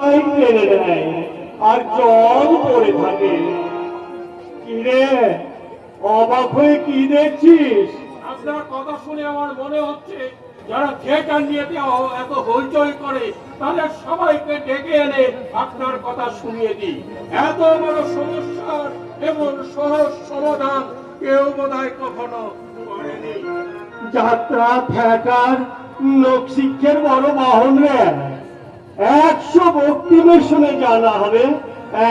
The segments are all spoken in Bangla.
টেনে নেয় আর জল পড়ে থাকে। কিরে অবাক হয়ে কি দেখছিস? আপনার কথা শুনে আমার মনে হচ্ছে যারা থিয়েটার নিয়ে এত হইচই করে তাদের সবাইকে ডেকে এনে আপনার কথা শুনিয়ে দিই। এত বড় সমস্যার এমন সহজ সমাধান কেউ বোধহয় কখনো করেনি। যাত্রা থিয়েটার লোকশিক্ষের বড় বাহন রে। একশো বক্তিমের শুনে জানা হবে।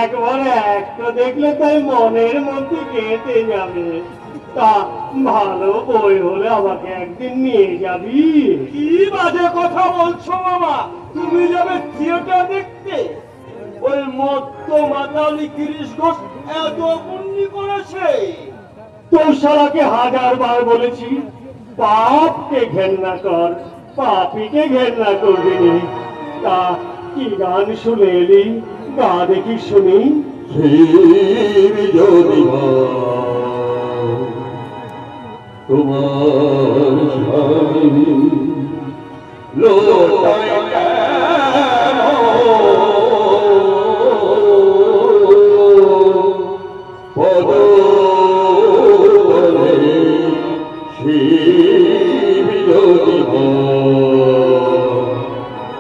একবারে একটা দেখলে তাই মনের মধ্যে কেটে যাবে। তা ভালো বই হলে আমাকে একদিন নিয়ে যাবি। কি বাজে কথা বলছো বাবা? তুমি যাবে থিয়েটার দেখতে। ওই মত্ত মাতালি গিরিশ ঘোষ এত পুণ্যি করেছে। তোর শালাকে হাজার বার বলেছি পাপকে ঘেন্না কর পাপিকে ঘেন্না করবি। তা কি গান শুনে এলি গা দেখি শুনি। তোমার স্বামী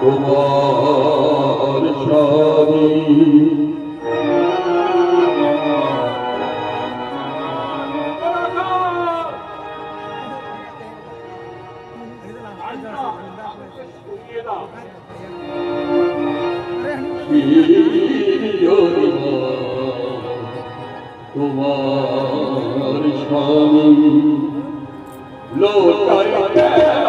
তোমার স্বামী। তোমার স্বামী লোটায়